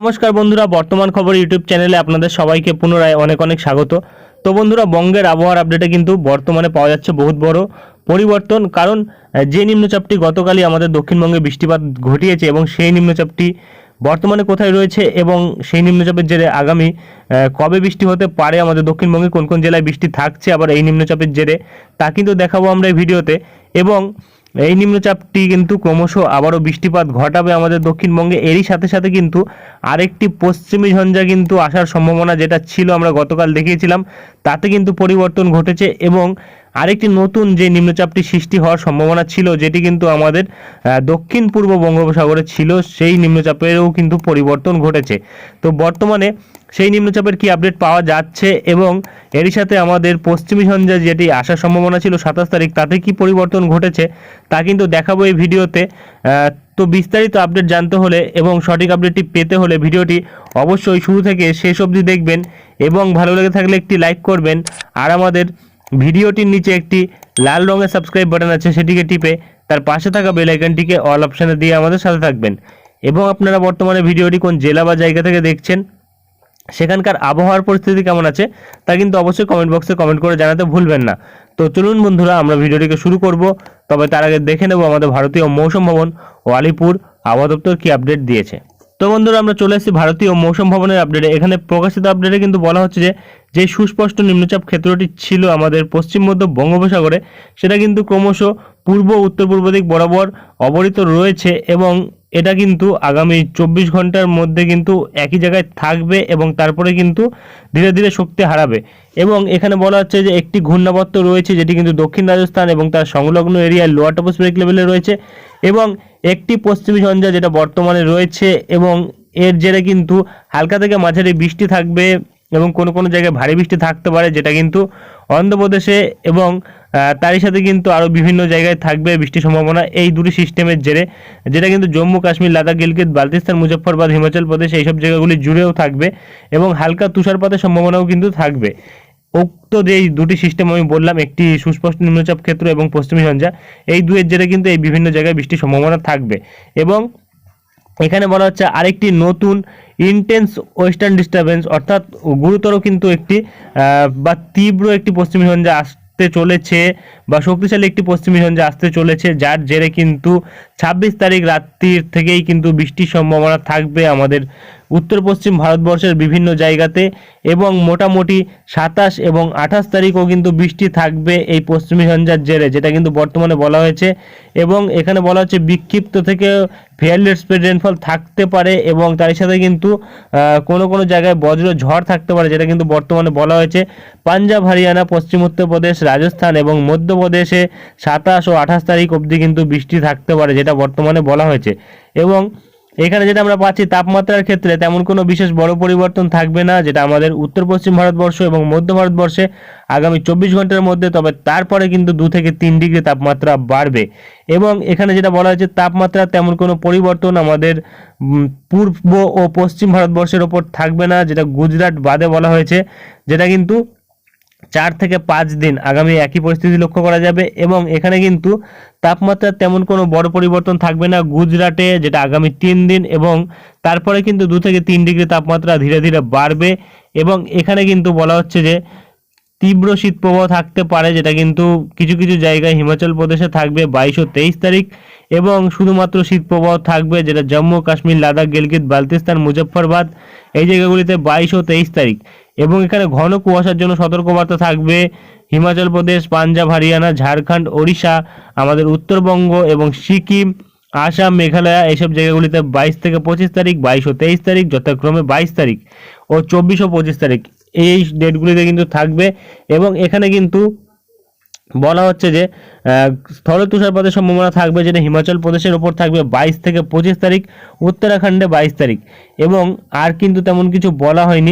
নমস্কার বন্ধুরা, বর্তমান খবর ইউটিউব চ্যানেলে আপনাদের সবাইকে পুনরায় অনেক অনেক স্বাগত। তো বন্ধুরা, বঙ্গের আবহাওয়ার আপডেটে কিন্তু বর্তমানে পাওয়া যাচ্ছে বহুত বড় পরিবর্তন, কারণ যে নিম্নচাপটি গতকালই আমাদের দক্ষিণবঙ্গে বৃষ্টিপাত ঘটিয়েছে এবং সেই নিম্নচাপটি বর্তমানে কোথায় রয়েছে এবং সেই নিম্নচাপের জেরে আগামী কবে বৃষ্টি হতে পারে আমাদের দক্ষিণবঙ্গে, কোন কোন জেলায় বৃষ্টি থাকছে, আবার এই নিম্নচাপের জেরে তা কিন্তু দেখাবো আমরা এই ভিডিওতে। এবং এই নিম্নচাপটি কিন্তু ক্রমশ আবারও বৃষ্টিপাত ঘটাবে আমাদের দক্ষিণবঙ্গে। এরই সাথে সাথে কিন্তু আরেকটি পশ্চিমী ঝঞ্ঝা কিন্তু আসার সম্ভাবনা যেটা ছিল আমরা গতকাল দেখিয়েছিলাম, তাতে কিন্তু পরিবর্তন ঘটেছে এবং আরেকটি নতুন যে নিম্নচাপটি সৃষ্টি হওয়ার সম্ভাবনা ছিল, যেটি কিন্তু আমাদের দক্ষিণ পূর্ব বঙ্গোপসাগরে ছিল, সেই নিম্নচাপেরও কিন্তু পরিবর্তন ঘটেছে। তো বর্তমানে সেই নিম্নচাপের কি আপডেট পাওয়া যাচ্ছে? এবং এরই সাথে আমাদের পশ্চিমী ঝঞ্ঝা যেটি আসার সম্ভাবনা ছিল সাতাশ তারিখ, তাতে কি পরিবর্তন ঘটেছে তা কিন্তু দেখাবো এই ভিডিওতে। তো বিস্তারিত আপডেট জানতে হলে এবং সঠিক আপডেটটি পেতে হলে ভিডিওটি অবশ্যই শুরু থেকে শেষ অবধি দেখবেন এবং ভালো লেগে থাকলে একটি লাইক করবেন। আর আমাদের ভিডিওটির নিচে একটি লাল রঙের সাবস্ক্রাইব বাটন আছে, সেটিকে টিপে তার পাশে থাকা বেল আইকনটিকে অল অপশানে দিয়ে আমাদের সাথে থাকবেন। এবং আপনারা বর্তমানে ভিডিওটি কোন জেলা বা জায়গা থেকে দেখছেন সেখানকার আবহাওয়ার পরিস্থিতি কেমন আছে, তা কিন্তু অবশ্যই কমেন্ট বক্সে কমেন্ট করে জানাতে ভুলবেন না। তো চলুন বন্ধুরা, আমরা ভিডিওটিকে শুরু করব। তবে তার আগে দেখে নেব আমাদের ভারতীয় মৌসুম ভবন ও আলিপুর আবহাওয়া দপ্তর কি আপডেট দিয়েছে। তো বন্ধুরা, আমরা চলে এসেছি ভারতীয় মৌসুম ভবনের আপডেটে এখানে প্রকাশিত আপডেটে কিন্তু বলা হচ্ছে যে যে সুস্পষ্ট নিম্নচাপ ক্ষেত্রটি ছিল আমাদের পশ্চিম মধ্য বঙ্গোপসাগরে, সেটা কিন্তু ক্রমশ পূর্ব উত্তর পূর্ব দিক বরাবর অবরিত রয়েছে এবং এটা কিন্তু আগামী চব্বিশ ঘণ্টার মধ্যে কিন্তু একই জায়গায় থাকবে এবং তারপরে কিন্তু ধীরে ধীরে শক্তি হারাবে। এবং এখানে বলা হচ্ছে যে একটি ঘূর্ণাবর্ত রয়েছে যেটি কিন্তু দক্ষিণ রাজস্থান এবং তার সংলগ্ন এরিয়ায় লোয়ার টপোস্ফেরিক লেভেলে রয়েছে এবং একটি পশ্চিমী ঝঞ্ঝা যেটা বর্তমানে রয়েছে এবং এর জেরে কিন্তু হালকা থেকে মাঝারি বৃষ্টি থাকবে এবং কোনো কোনো জায়গায় ভারী বৃষ্টি থাকতে পারে যেটা কিন্তু অন্ধ্রপ্রদেশে এবং তারই সাথে কিন্তু আরও বিভিন্ন জায়গায় থাকবে বৃষ্টির সম্ভাবনা এই দুটি সিস্টেমের জেরে, যেটা কিন্তু জম্মু, কাশ্মীর, লাদাখ, গিলগিত বালতিস্তান মুজফ্ফরবাদ, হিমাচল প্রদেশ এইসব জায়গাগুলি জুড়েও থাকবে এবং হালকা তুষারপাতের সম্ভাবনাও কিন্তু থাকবে। উক্ত যে দুটি সিস্টেম আমি বললাম, একটি সুস্পষ্ট নিম্নচাপ ক্ষেত্র এবং পশ্চিমী সঞ্জা এই দুয়ের জেরে কিন্তু এই বিভিন্ন জায়গায় বৃষ্টির সম্ভাবনা থাকবে। এবং এখানে বলা হচ্ছে আরেকটি নতুন ইন্টেন্স ওয়েস্টার্ন ডিস্টারবেন্স অর্থাৎ গুরুতর কিন্তু একটি বা তীব্র একটি পশ্চিমী সঞ্জা আসতে চলেছে। বা শক্তিশালী একটি পশ্চিমী ঝঞ্ঝা আসতে চলেছে, যার জেরে কিন্তু ছাব্বিশ তারিখ রাত্রির থেকেই কিন্তু বৃষ্টির সম্ভাবনা থাকবে আমাদের উত্তর পশ্চিম ভারতবর্ষের বিভিন্ন জায়গাতে এবং মোটামুটি সাতাশ এবং আঠাশ তারিখও কিন্তু বৃষ্টি থাকবে এই পশ্চিমী ঝঞ্ঝার জেরে, যেটা কিন্তু বর্তমানে বলা হয়েছে। এবং এখানে বলা হচ্ছে বিক্ষিপ্ত থেকে ফেয়ারলি স্প্রেড রেনফল থাকতে পারে এবং তার সাথে কিন্তু কোনো কোনো জায়গায় বজ্র ঝড় থাকতে পারে, যেটা কিন্তু বর্তমানে বলা হয়েছে। পাঞ্জাব, হরিয়ানা, পশ্চিম উত্তরপ্রদেশ রাজস্থান এবং মধ্যপ্রদেশে সাতাশ ও আঠাশ তারিখ অবধি কিন্তু বৃষ্টি থাকতে পারে, যেটা বর্তমানে বলা হয়েছে। এবং এখানে যেটা আমরা পাচ্ছি, তাপমাত্রার ক্ষেত্রে তেমন কোনো বিশেষ বড় পরিবর্তন থাকবে না, যেটা আমাদের উত্তর পশ্চিম ভারতবর্ষ এবং মধ্য ভারতবর্ষে আগামী চব্বিশ ঘণ্টার মধ্যে, তবে তারপরে কিন্তু দু থেকে তিন ডিগ্রি তাপমাত্রা বাড়বে। এবং এখানে যেটা বলা হয়েছে, তাপমাত্রা তেমন কোনো পরিবর্তন আমাদের পূর্ব ও পশ্চিম ভারতবর্ষের ওপর থাকবে না, যেটা গুজরাট বাদে বলা হয়েছে, যেটা কিন্তু চার থেকে পাঁচ দিন আগামী একই পরিস্থিতি লক্ষ্য করা যাবে এবং এখানে কিন্তু তাপমাত্রার তেমন কোনো বড় পরিবর্তন থাকবে না গুজরাটে, যেটা আগামী তিন দিন এবং তারপরে কিন্তু দু থেকে তিন ডিগ্রি তাপমাত্রা ধীরে ধীরে বাড়বে এবং এখানে কিন্তু বলা হচ্ছে যে তীব্র শীত প্রবাহ থাকতে পারে, যেটা কিন্তু কিছু কিছু জায়গায় হিমাচল প্রদেশে থাকবে বাইশ ও তেইশ তারিখ এবং শুধুমাত্র শীত প্রবাহ থাকবে যেটা জম্মু, কাশ্মীর, লাদাখ, গিলগিত, বালতিস্তান, মুজফ্ফরবাদ, এই জায়গাগুলিতে বাইশ ও তেইশ তারিখ। এবং এখানে ঘন কুয়াশার জন্য সতর্কবার্তা থাকবে হিমাচল প্রদেশ, পাঞ্জাব, হরিয়ানা, ঝাড়খণ্ড, ওড়িশা, আমাদের উত্তরবঙ্গ এবং সিকিম, আসাম, মেঘালয় এইসব জায়গাগুলিতে বাইশ থেকে পঁচিশ তারিখ, বাইশ ও তেইশ তারিখ, যথাক্রমে বাইশ তারিখ ও চব্বিশ ও পঁচিশ তারিখ। এই ডেটগুলিতে কিন্তু থাকবে এবং এখানে কিন্তু বলা হচ্ছে যে স্থল তুষারপাতের সম্ভাবনা থাকবে যেটা হিমাচল প্রদেশের ওপর থাকবে বাইশ থেকে পঁচিশ তারিখ, উত্তরাখণ্ডে বাইশ তারিখ। এবং আর কিন্তু তেমন কিছু বলা হয়নি।